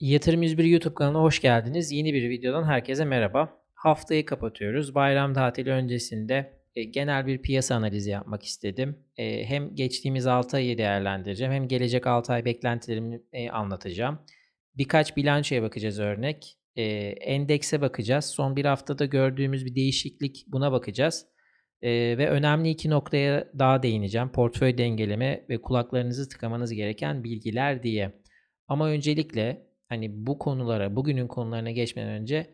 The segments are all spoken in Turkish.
Yatırım 101 YouTube kanalına hoş geldiniz. Yeni bir videodan herkese merhaba. Haftayı kapatıyoruz. Bayram tatili öncesinde e, genel bir piyasa analizi yapmak istedim. E, hem geçtiğimiz 6 ayı değerlendireceğim hem gelecek 6 ay beklentilerimi e, anlatacağım. Birkaç bilançoya bakacağız örnek. Endekse bakacağız. Son bir haftada gördüğümüz bir değişiklik buna bakacağız. Ve önemli iki noktaya daha değineceğim. Portföy dengeleme ve kulaklarınızı tıkamanız gereken bilgiler diye. Ama öncelikle hani bu konulara, bugünün konularına geçmeden önce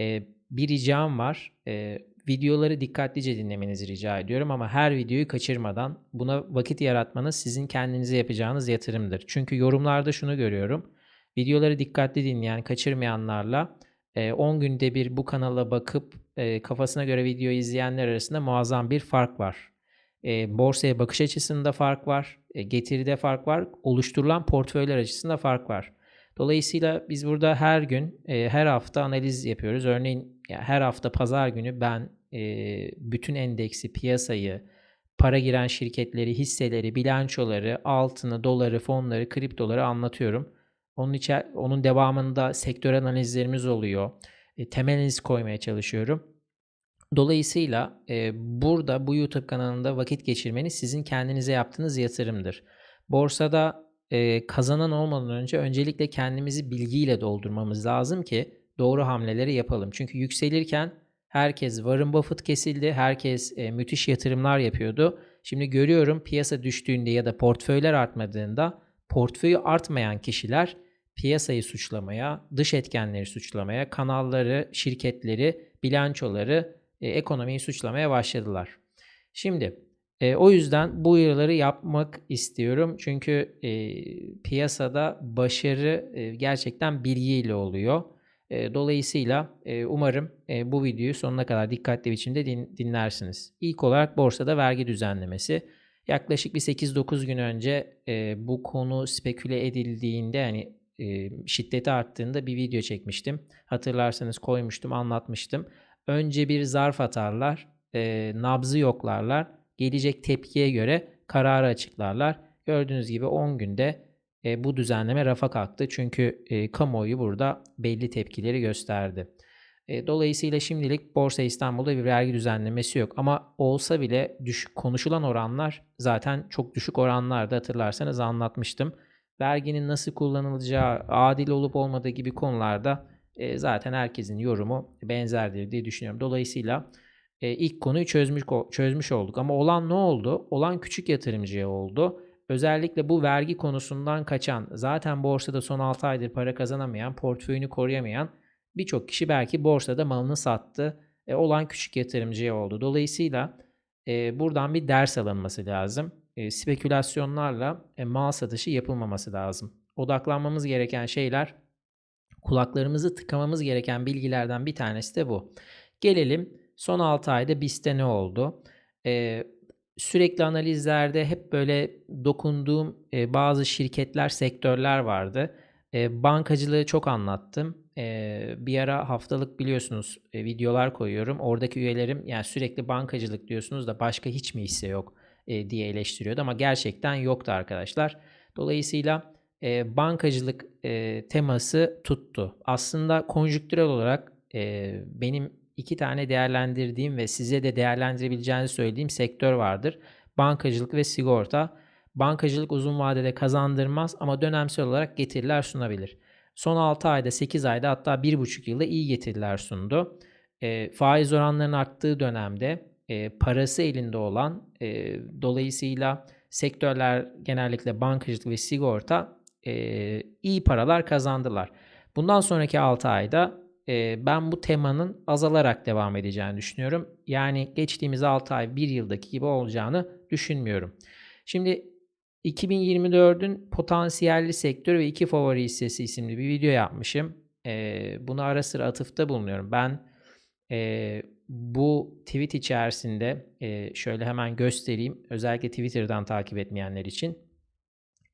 e, bir ricam var. E, videoları dikkatlice dinlemenizi rica ediyorum ama her videoyu kaçırmadan buna vakit yaratmanız sizin kendinize yapacağınız yatırımdır. Çünkü yorumlarda şunu görüyorum. Videoları dikkatli dinleyen, kaçırmayanlarla 10 günde bir bu kanala bakıp kafasına göre video izleyenler arasında muazzam bir fark var. Borsaya bakış açısında fark var, getiride fark var, oluşturulan portföyler açısında fark var. Dolayısıyla biz burada her gün, e, her hafta analiz yapıyoruz. Örneğin ya her hafta pazar günü ben e, bütün endeksi, piyasayı, para giren şirketleri, hisseleri, bilançoları, altını, doları, fonları, kriptoları anlatıyorum. Onun içer, onun devamında sektör analizlerimiz oluyor. E, temel analiz koymaya çalışıyorum. Dolayısıyla e, burada bu YouTube kanalında vakit geçirmeniz sizin kendinize yaptığınız yatırımdır. Borsada e, kazanan olmadan önce öncelikle kendimizi bilgiyle doldurmamız lazım ki doğru hamleleri yapalım. Çünkü yükselirken herkes Warren Buffett kesildi, herkes e, müthiş yatırımlar yapıyordu. Şimdi görüyorum piyasa düştüğünde ya da portföyler artmadığında portföyü artmayan kişiler piyasayı suçlamaya, dış etkenleri suçlamaya, kanalları, şirketleri, bilançoları, e, ekonomiyi suçlamaya başladılar. Şimdi e, o yüzden bu uyarıları yapmak istiyorum. Çünkü e, piyasada başarı e, gerçekten bilgiyle oluyor. E, dolayısıyla e, umarım e, bu videoyu sonuna kadar dikkatli biçimde din, dinlersiniz. İlk olarak borsada vergi düzenlemesi. Yaklaşık bir 8-9 gün önce e, bu konu speküle edildiğinde yani e, şiddeti arttığında bir video çekmiştim. Hatırlarsanız koymuştum, anlatmıştım. Önce bir zarf atarlar, e, nabzı yoklarlar gelecek tepkiye göre kararı açıklarlar. Gördüğünüz gibi 10 günde e, bu düzenleme rafa kalktı. Çünkü e, kamuoyu burada belli tepkileri gösterdi. E, dolayısıyla şimdilik Borsa İstanbul'da bir vergi düzenlemesi yok. Ama olsa bile düşük konuşulan oranlar zaten çok düşük oranlarda hatırlarsanız anlatmıştım. Verginin nasıl kullanılacağı, adil olup olmadığı gibi konularda e, zaten herkesin yorumu benzerdir diye düşünüyorum. Dolayısıyla e, ilk konuyu çözmüş çözmüş olduk. Ama olan ne oldu? Olan küçük yatırımcıya oldu. Özellikle bu vergi konusundan kaçan, zaten borsada son 6 aydır para kazanamayan, portföyünü koruyamayan birçok kişi belki borsada malını sattı. E, olan küçük yatırımcıya oldu. Dolayısıyla e, buradan bir ders alınması lazım. E, spekülasyonlarla e, mal satışı yapılmaması lazım. Odaklanmamız gereken şeyler, kulaklarımızı tıkamamız gereken bilgilerden bir tanesi de bu. Gelelim Son 6 ayda BIST'te ne oldu? Ee, sürekli analizlerde hep böyle dokunduğum e, bazı şirketler, sektörler vardı. E, bankacılığı çok anlattım. E, bir ara haftalık biliyorsunuz e, videolar koyuyorum. Oradaki üyelerim yani sürekli bankacılık diyorsunuz da başka hiç mi hisse yok e, diye eleştiriyordu ama gerçekten yoktu arkadaşlar. Dolayısıyla e, bankacılık e, teması tuttu. Aslında konjüktürel olarak e, benim iki tane değerlendirdiğim ve size de değerlendirebileceğinizi söylediğim sektör vardır. Bankacılık ve sigorta. Bankacılık uzun vadede kazandırmaz ama dönemsel olarak getiriler sunabilir. Son 6 ayda, 8 ayda hatta 1,5 yılda iyi getiriler sundu. E, faiz oranlarının arttığı dönemde e, parası elinde olan e, dolayısıyla sektörler genellikle bankacılık ve sigorta e, iyi paralar kazandılar. Bundan sonraki 6 ayda ben bu temanın azalarak devam edeceğini düşünüyorum. Yani geçtiğimiz 6 ay 1 yıldaki gibi olacağını düşünmüyorum. Şimdi 2024'ün potansiyelli sektör ve iki favori hissesi isimli bir video yapmışım. Buna ara sıra atıfta bulunuyorum. Ben bu tweet içerisinde şöyle hemen göstereyim. Özellikle Twitter'dan takip etmeyenler için.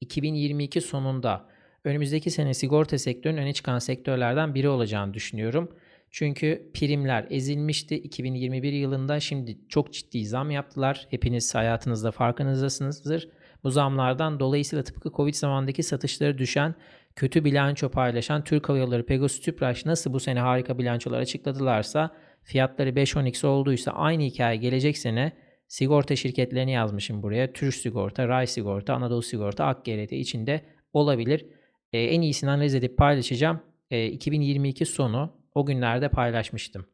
2022 sonunda önümüzdeki sene sigorta sektörünün öne çıkan sektörlerden biri olacağını düşünüyorum. Çünkü primler ezilmişti 2021 yılında. Şimdi çok ciddi zam yaptılar. Hepiniz hayatınızda farkınızdasınızdır. Bu zamlardan dolayısıyla tıpkı Covid zamandaki satışları düşen kötü bilanço paylaşan Türk Hava Yolları Pegasus Tüpraş nasıl bu sene harika bilançolar açıkladılarsa fiyatları 5-10x olduysa aynı hikaye gelecek sene sigorta şirketlerini yazmışım buraya. Türk Sigorta, Ray Sigorta, Anadolu Sigorta, AkGRT içinde olabilir. E, en iyisini analiz edip paylaşacağım. E, 2022 sonu o günlerde paylaşmıştım.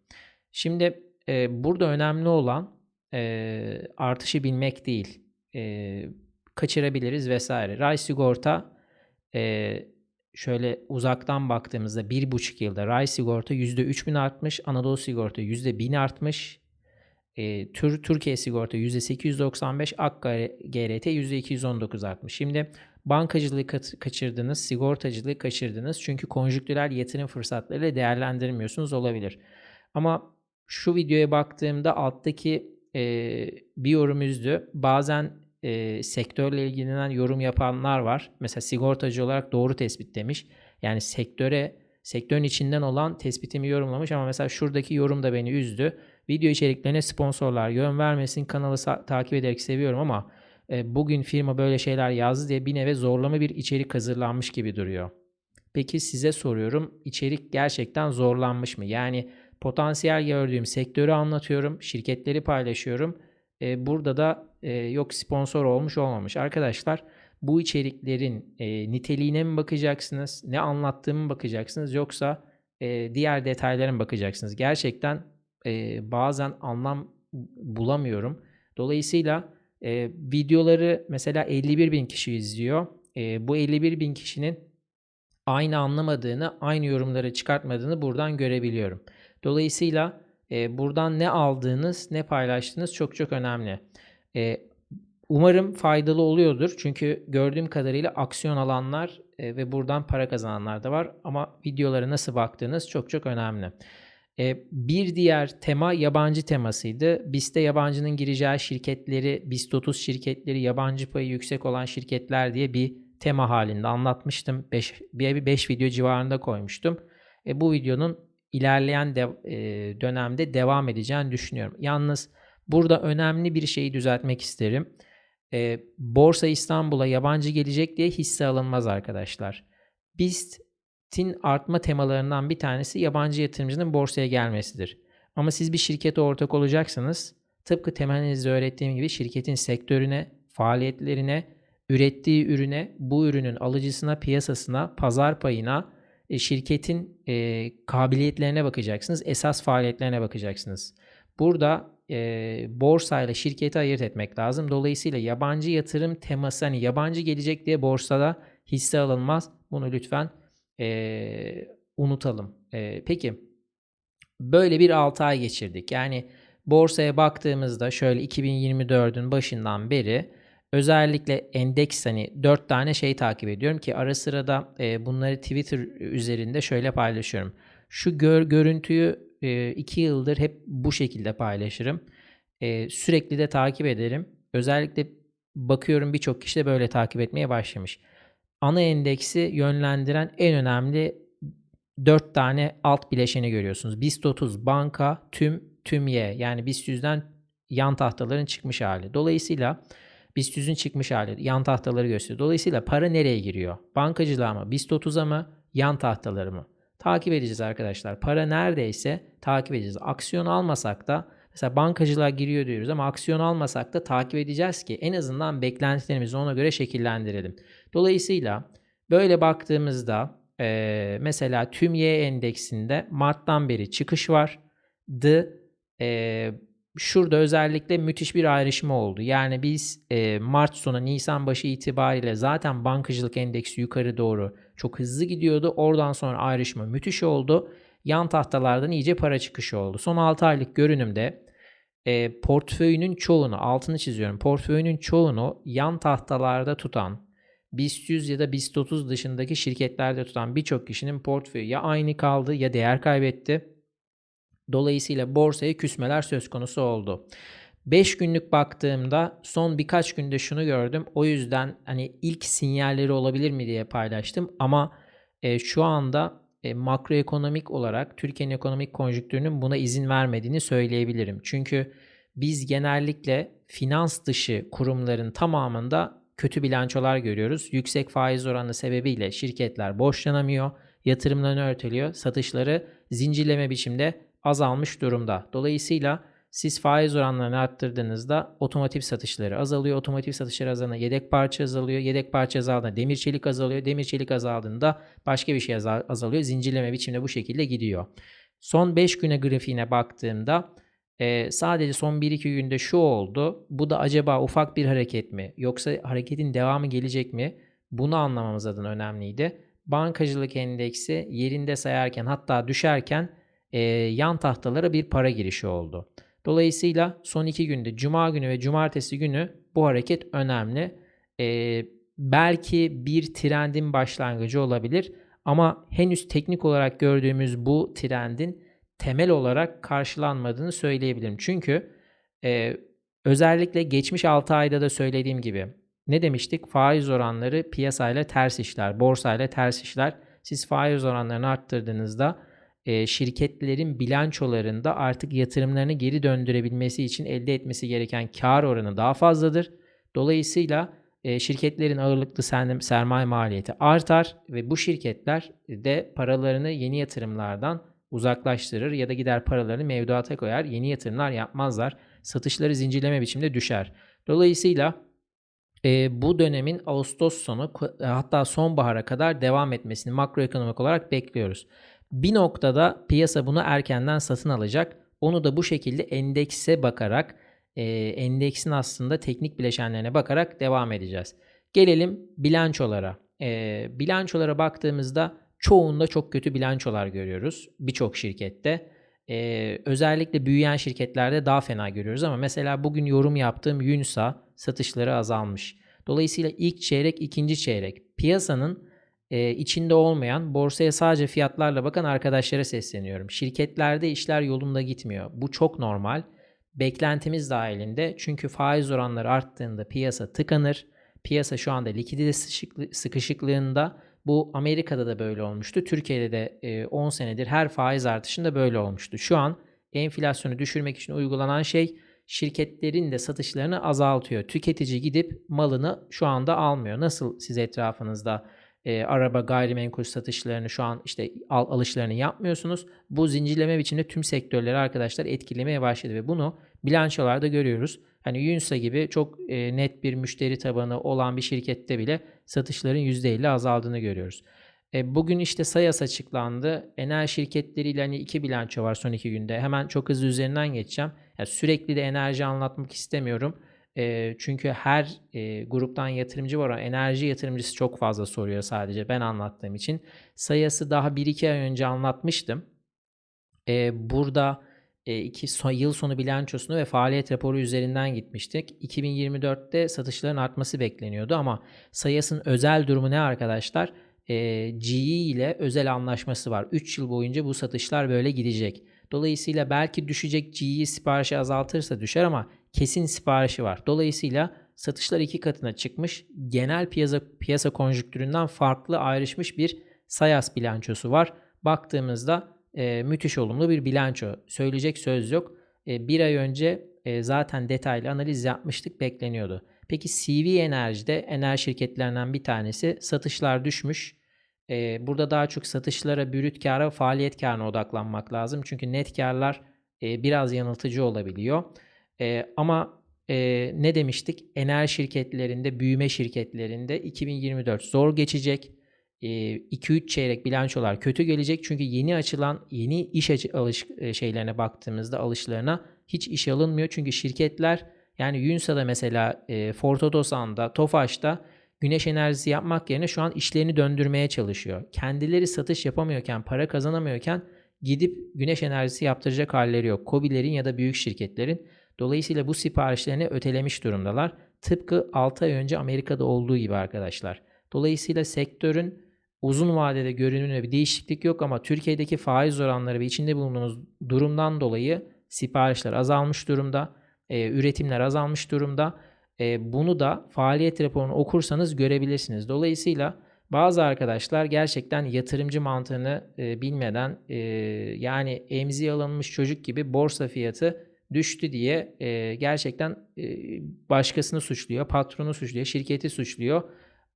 Şimdi e, burada önemli olan e, artışı bilmek değil. E, kaçırabiliriz vesaire. Ray Sigorta e, şöyle uzaktan baktığımızda 1,5 yılda Ray Sigorta %3000 artmış, Anadolu Sigorta %1000 artmış, e, Tür Türkiye Sigorta %895, AkGRT %219 artmış. Şimdi bankacılığı kaçırdınız, sigortacılığı kaçırdınız. Çünkü konjüktürel yatırım fırsatları değerlendirmiyorsunuz olabilir. Ama şu videoya baktığımda alttaki e, bir yorum üzdü. Bazen e, sektörle ilgilenen yorum yapanlar var. Mesela sigortacı olarak doğru tespit demiş. Yani sektöre sektörün içinden olan tespitimi yorumlamış ama mesela şuradaki yorum da beni üzdü. Video içeriklerine sponsorlar yön vermesin kanalı takip ederek seviyorum ama bugün firma böyle şeyler yazdı diye bir neve zorlama bir içerik hazırlanmış gibi duruyor. Peki size soruyorum içerik gerçekten zorlanmış mı? Yani potansiyel gördüğüm sektörü anlatıyorum, şirketleri paylaşıyorum. E, burada da e, yok sponsor olmuş olmamış. Arkadaşlar bu içeriklerin e, niteliğine mi bakacaksınız, ne anlattığımı bakacaksınız yoksa e, diğer detaylara mı bakacaksınız? Gerçekten e, bazen anlam bulamıyorum. Dolayısıyla e, videoları mesela 51 bin kişi izliyor. E, bu 51 bin kişinin aynı anlamadığını, aynı yorumları çıkartmadığını buradan görebiliyorum. Dolayısıyla e, buradan ne aldığınız, ne paylaştığınız çok çok önemli. E, umarım faydalı oluyordur. Çünkü gördüğüm kadarıyla aksiyon alanlar e, ve buradan para kazananlar da var. Ama videolara nasıl baktığınız çok çok önemli. E, bir diğer tema yabancı temasıydı. BIST'te yabancının gireceği şirketleri, BIST 30 şirketleri, yabancı payı yüksek olan şirketler diye bir tema halinde anlatmıştım. 5 bir 5 video civarında koymuştum. E, bu videonun ilerleyen de, e, dönemde devam edeceğini düşünüyorum. Yalnız burada önemli bir şeyi düzeltmek isterim. E, Borsa İstanbul'a yabancı gelecek diye hisse alınmaz arkadaşlar. BIST'in artma temalarından bir tanesi yabancı yatırımcının borsaya gelmesidir. Ama siz bir şirkete ortak olacaksanız tıpkı temelinizde öğrettiğim gibi şirketin sektörüne, faaliyetlerine, ürettiği ürüne, bu ürünün alıcısına, piyasasına, pazar payına, e, şirketin e, kabiliyetlerine bakacaksınız. Esas faaliyetlerine bakacaksınız. Burada e, borsayla şirketi ayırt etmek lazım. Dolayısıyla yabancı yatırım teması hani yabancı gelecek diye borsada hisse alınmaz. Bunu lütfen e, unutalım. E, peki böyle bir 6 ay geçirdik. Yani borsaya baktığımızda şöyle 2024'ün başından beri Özellikle endeks hani 4 tane şey takip ediyorum ki ara sıra da e, bunları Twitter üzerinde şöyle paylaşıyorum. Şu gör, görüntüyü 2 e, yıldır hep bu şekilde paylaşırım. E, sürekli de takip ederim. Özellikle bakıyorum birçok kişi de böyle takip etmeye başlamış. Ana endeksi yönlendiren en önemli 4 tane alt bileşeni görüyorsunuz. BIST 30, banka, tüm, tüm Y. Yani BIST 100'den yan tahtaların çıkmış hali. Dolayısıyla BIST 100'ün çıkmış hali yan tahtaları gösteriyor. Dolayısıyla para nereye giriyor? Bankacılığa mı? BIST 30'a mı? Yan tahtaları mı? Takip edeceğiz arkadaşlar. Para neredeyse takip edeceğiz. Aksiyon almasak da mesela bankacılığa giriyor diyoruz ama aksiyon almasak da takip edeceğiz ki en azından beklentilerimizi ona göre şekillendirelim. Dolayısıyla böyle baktığımızda e, mesela tüm Y endeksinde Mart'tan beri çıkış var. D e, şurada özellikle müthiş bir ayrışma oldu. Yani biz e, Mart sonu Nisan başı itibariyle zaten bankacılık endeksi yukarı doğru çok hızlı gidiyordu. Oradan sonra ayrışma müthiş oldu. Yan tahtalardan iyice para çıkışı oldu. Son 6 aylık görünümde e, portföyünün çoğunu altını çiziyorum. Portföyünün çoğunu yan tahtalarda tutan BIST 100 ya da BIST 30 dışındaki şirketlerde tutan birçok kişinin portföyü ya aynı kaldı ya değer kaybetti. Dolayısıyla borsaya küsmeler söz konusu oldu. 5 günlük baktığımda son birkaç günde şunu gördüm. O yüzden hani ilk sinyalleri olabilir mi diye paylaştım. Ama e, şu anda e, makroekonomik olarak Türkiye'nin ekonomik konjüktürünün buna izin vermediğini söyleyebilirim. Çünkü biz genellikle finans dışı kurumların tamamında kötü bilançolar görüyoruz. Yüksek faiz oranı sebebiyle şirketler borçlanamıyor, yatırımlarını örteliyor, satışları zincirleme biçimde azalmış durumda. Dolayısıyla siz faiz oranlarını arttırdığınızda otomotiv satışları azalıyor. Otomotiv satışları azalığında yedek parça azalıyor. Yedek parça azaldığında demir çelik azalıyor. Demir çelik azaldığında başka bir şey azalıyor. Zincirleme biçimde bu şekilde gidiyor. Son 5 güne grafiğine baktığımda e, sadece son 1-2 günde şu oldu. Bu da acaba ufak bir hareket mi? Yoksa hareketin devamı gelecek mi? Bunu anlamamız adına önemliydi. Bankacılık endeksi yerinde sayarken hatta düşerken e, yan tahtalara bir para girişi oldu. Dolayısıyla son iki günde Cuma günü ve Cumartesi günü bu hareket önemli. Ee, belki bir trendin başlangıcı olabilir ama henüz teknik olarak gördüğümüz bu trendin temel olarak karşılanmadığını söyleyebilirim. Çünkü e, özellikle geçmiş 6 ayda da söylediğim gibi ne demiştik? Faiz oranları piyasayla ters işler, borsayla ters işler. Siz faiz oranlarını arttırdığınızda e, şirketlerin bilançolarında artık yatırımlarını geri döndürebilmesi için elde etmesi gereken kar oranı daha fazladır. Dolayısıyla e, şirketlerin ağırlıklı sermaye maliyeti artar ve bu şirketler de paralarını yeni yatırımlardan uzaklaştırır ya da gider paralarını mevduata koyar, yeni yatırımlar yapmazlar. Satışları zincirleme biçimde düşer. Dolayısıyla e, bu dönemin Ağustos sonu hatta sonbahara kadar devam etmesini makroekonomik olarak bekliyoruz. Bir noktada piyasa bunu erkenden satın alacak. Onu da bu şekilde endekse bakarak, e, endeksin aslında teknik bileşenlerine bakarak devam edeceğiz. Gelelim bilançolara. E, bilançolara baktığımızda çoğunda çok kötü bilançolar görüyoruz birçok şirkette. Ee, özellikle büyüyen şirketlerde daha fena görüyoruz ama mesela bugün yorum yaptığım Yunsa satışları azalmış. Dolayısıyla ilk çeyrek, ikinci çeyrek piyasanın e, içinde olmayan, borsaya sadece fiyatlarla bakan arkadaşlara sesleniyorum. Şirketlerde işler yolunda gitmiyor. Bu çok normal. Beklentimiz dahilinde çünkü faiz oranları arttığında piyasa tıkanır. Piyasa şu anda likidite sıkışıklığında. Bu Amerika'da da böyle olmuştu. Türkiye'de de 10 senedir her faiz artışında böyle olmuştu. Şu an enflasyonu düşürmek için uygulanan şey şirketlerin de satışlarını azaltıyor. Tüketici gidip malını şu anda almıyor. Nasıl siz etrafınızda e, araba gayrimenkul satışlarını şu an işte al, alışlarını yapmıyorsunuz. Bu zincirleme biçimde tüm sektörleri arkadaşlar etkilemeye başladı ve bunu bilançolarda görüyoruz. Hani Yunsa gibi çok e, net bir müşteri tabanı olan bir şirkette bile satışların %50 azaldığını görüyoruz. E, bugün işte Sayas açıklandı. Enerji şirketleriyle hani iki bilanço var son iki günde. Hemen çok hızlı üzerinden geçeceğim. Yani sürekli de enerji anlatmak istemiyorum. E, çünkü her e, gruptan yatırımcı var enerji yatırımcısı çok fazla soruyor sadece ben anlattığım için. Sayası daha 1-2 ay önce anlatmıştım. E, burada e, iki son, yıl sonu bilançosunu ve faaliyet raporu üzerinden gitmiştik. 2024'te satışların artması bekleniyordu ama Sayas'ın özel durumu ne arkadaşlar? E, GE ile özel anlaşması var. 3 yıl boyunca bu satışlar böyle gidecek. Dolayısıyla belki düşecek GE siparişi azaltırsa düşer ama kesin siparişi var. Dolayısıyla satışlar iki katına çıkmış. Genel piyasa piyasa konjüktüründen farklı ayrışmış bir Sayas bilançosu var. Baktığımızda e, müthiş olumlu bir bilanço. Söyleyecek söz yok. E, bir ay önce e, zaten detaylı analiz yapmıştık bekleniyordu. Peki CV Enerji'de enerji şirketlerinden bir tanesi satışlar düşmüş. E, burada daha çok satışlara, bürüt kâra, faaliyet kârına odaklanmak lazım. Çünkü net kârlar e, biraz yanıltıcı olabiliyor. E, ama e, ne demiştik? Enerji şirketlerinde, büyüme şirketlerinde 2024 zor geçecek. 2-3 çeyrek bilançolar kötü gelecek. Çünkü yeni açılan yeni iş alış şeylerine baktığımızda alışlarına hiç iş alınmıyor. Çünkü şirketler yani Yunsa'da mesela Ford Otosan'da, Tofaş'ta güneş enerjisi yapmak yerine şu an işlerini döndürmeye çalışıyor. Kendileri satış yapamıyorken, para kazanamıyorken gidip güneş enerjisi yaptıracak halleri yok. Kobilerin ya da büyük şirketlerin. Dolayısıyla bu siparişlerini ötelemiş durumdalar. Tıpkı 6 ay önce Amerika'da olduğu gibi arkadaşlar. Dolayısıyla sektörün uzun vadede görünümünde bir değişiklik yok ama Türkiye'deki faiz oranları ve içinde bulunduğumuz durumdan dolayı siparişler azalmış durumda, e, üretimler azalmış durumda. E, bunu da faaliyet raporunu okursanız görebilirsiniz. Dolayısıyla bazı arkadaşlar gerçekten yatırımcı mantığını e, bilmeden e, yani emzi alınmış çocuk gibi borsa fiyatı düştü diye e, gerçekten e, başkasını suçluyor, patronu suçluyor, şirketi suçluyor.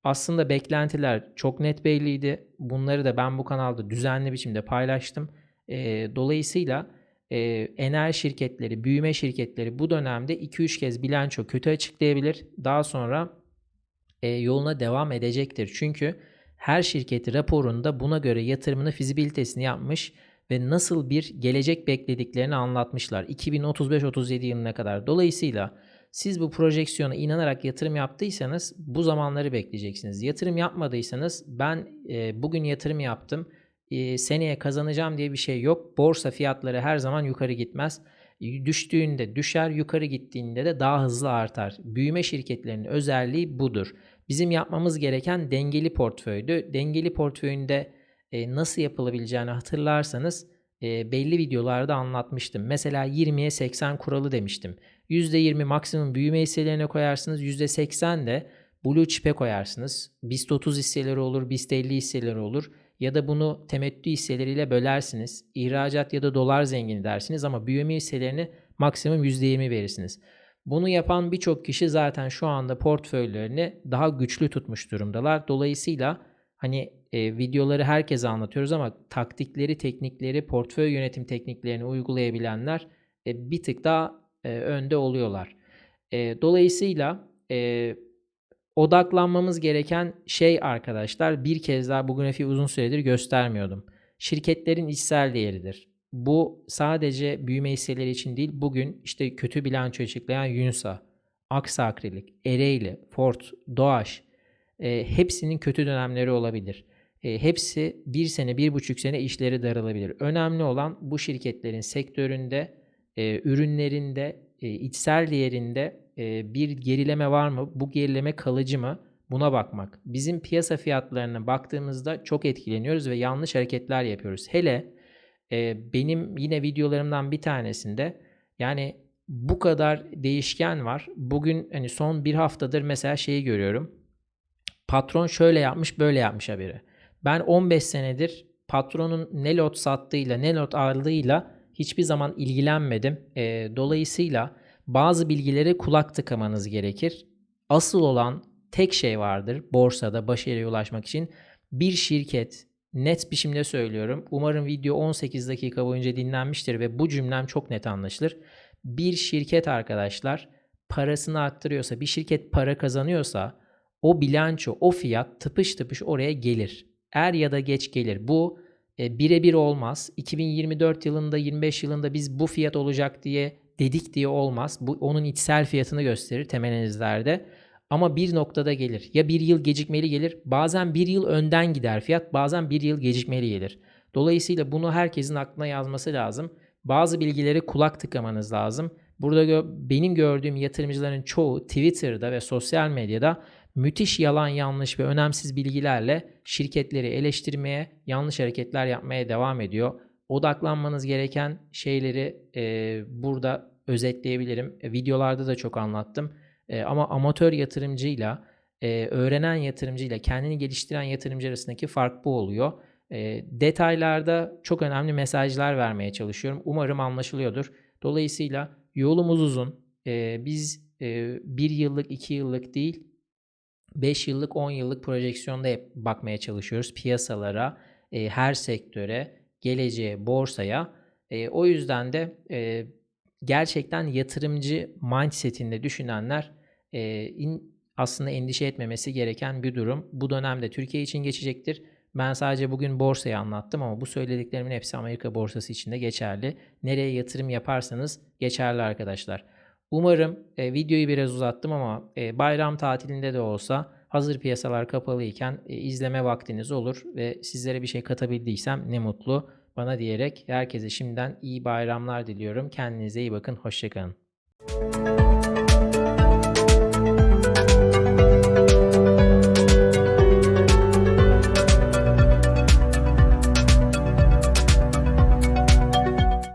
Aslında beklentiler çok net belliydi. Bunları da ben bu kanalda düzenli biçimde paylaştım. E, dolayısıyla e, enerji şirketleri, büyüme şirketleri bu dönemde 2-3 kez bilanço kötü açıklayabilir. Daha sonra e, yoluna devam edecektir. Çünkü her şirketi raporunda buna göre yatırımını fizibilitesini yapmış ve nasıl bir gelecek beklediklerini anlatmışlar 2035-37 yılına kadar. Dolayısıyla siz bu projeksiyona inanarak yatırım yaptıysanız bu zamanları bekleyeceksiniz. Yatırım yapmadıysanız ben e, bugün yatırım yaptım e, seneye kazanacağım diye bir şey yok. Borsa fiyatları her zaman yukarı gitmez. Düştüğünde düşer, yukarı gittiğinde de daha hızlı artar. Büyüme şirketlerinin özelliği budur. Bizim yapmamız gereken dengeli portföydü. Dengeli portföyünde e, nasıl yapılabileceğini hatırlarsanız e, belli videolarda anlatmıştım. Mesela 20'ye 80 kuralı demiştim. %20 maksimum büyüme hisselerine koyarsınız. %80 de Blue Chip'e koyarsınız. BIST 30 hisseleri olur, BIST 50 hisseleri olur. Ya da bunu temettü hisseleriyle bölersiniz. İhracat ya da dolar zengini dersiniz ama büyüme hisselerini maksimum %20 verirsiniz. Bunu yapan birçok kişi zaten şu anda portföylerini daha güçlü tutmuş durumdalar. Dolayısıyla hani e, videoları herkese anlatıyoruz ama taktikleri, teknikleri, portföy yönetim tekniklerini uygulayabilenler e, bir tık daha e, önde oluyorlar. E, dolayısıyla e, odaklanmamız gereken şey arkadaşlar bir kez daha bu grafiği uzun süredir göstermiyordum. Şirketlerin içsel değeridir. Bu sadece büyüme hisseleri için değil bugün işte kötü bilanço açıklayan Yunsa, Aksa Akrilik, Ereğli, Ford, Doğaş e, hepsinin kötü dönemleri olabilir. E, hepsi bir sene, bir buçuk sene işleri daralabilir. Önemli olan bu şirketlerin sektöründe, e, ürünlerinde, e, içsel değerinde e, bir gerileme var mı? Bu gerileme kalıcı mı? Buna bakmak. Bizim piyasa fiyatlarına baktığımızda çok etkileniyoruz ve yanlış hareketler yapıyoruz. Hele e, benim yine videolarımdan bir tanesinde yani bu kadar değişken var. Bugün hani son bir haftadır mesela şeyi görüyorum. Patron şöyle yapmış böyle yapmış haberi. Ben 15 senedir patronun ne lot sattığıyla ne lot aldığıyla hiçbir zaman ilgilenmedim. E, dolayısıyla bazı bilgileri kulak tıkamanız gerekir. Asıl olan tek şey vardır borsada başarıya ulaşmak için. Bir şirket net biçimde söylüyorum. Umarım video 18 dakika boyunca dinlenmiştir ve bu cümlem çok net anlaşılır. Bir şirket arkadaşlar parasını arttırıyorsa, bir şirket para kazanıyorsa o bilanço, o fiyat tıpış tıpış oraya gelir. Er ya da geç gelir. Bu e, birebir olmaz. 2024 yılında, 25 yılında biz bu fiyat olacak diye dedik diye olmaz. Bu onun içsel fiyatını gösterir temel analizlerde. Ama bir noktada gelir. Ya bir yıl gecikmeli gelir. Bazen bir yıl önden gider fiyat. Bazen bir yıl gecikmeli gelir. Dolayısıyla bunu herkesin aklına yazması lazım. Bazı bilgileri kulak tıkamanız lazım. Burada gö- benim gördüğüm yatırımcıların çoğu Twitter'da ve sosyal medyada müthiş yalan yanlış ve önemsiz bilgilerle şirketleri eleştirmeye, yanlış hareketler yapmaya devam ediyor. Odaklanmanız gereken şeyleri e, burada özetleyebilirim. E, videolarda da çok anlattım. E, ama amatör yatırımcıyla, e, öğrenen yatırımcıyla, kendini geliştiren yatırımcı arasındaki fark bu oluyor. E, detaylarda çok önemli mesajlar vermeye çalışıyorum. Umarım anlaşılıyordur. Dolayısıyla yolumuz uzun. E, biz e, bir yıllık, iki yıllık değil, 5 yıllık, 10 yıllık projeksiyonda hep bakmaya çalışıyoruz. Piyasalara, e, her sektöre, geleceğe, borsaya. E, o yüzden de e, gerçekten yatırımcı mindsetinde düşünenler e, in, aslında endişe etmemesi gereken bir durum. Bu dönemde Türkiye için geçecektir. Ben sadece bugün borsayı anlattım ama bu söylediklerimin hepsi Amerika borsası için de geçerli. Nereye yatırım yaparsanız geçerli arkadaşlar. Umarım e, videoyu biraz uzattım ama e, bayram tatilinde de olsa hazır piyasalar kapalıyken e, izleme vaktiniz olur ve sizlere bir şey katabildiysem ne mutlu bana diyerek herkese şimdiden iyi bayramlar diliyorum. Kendinize iyi bakın. Hoşçakalın.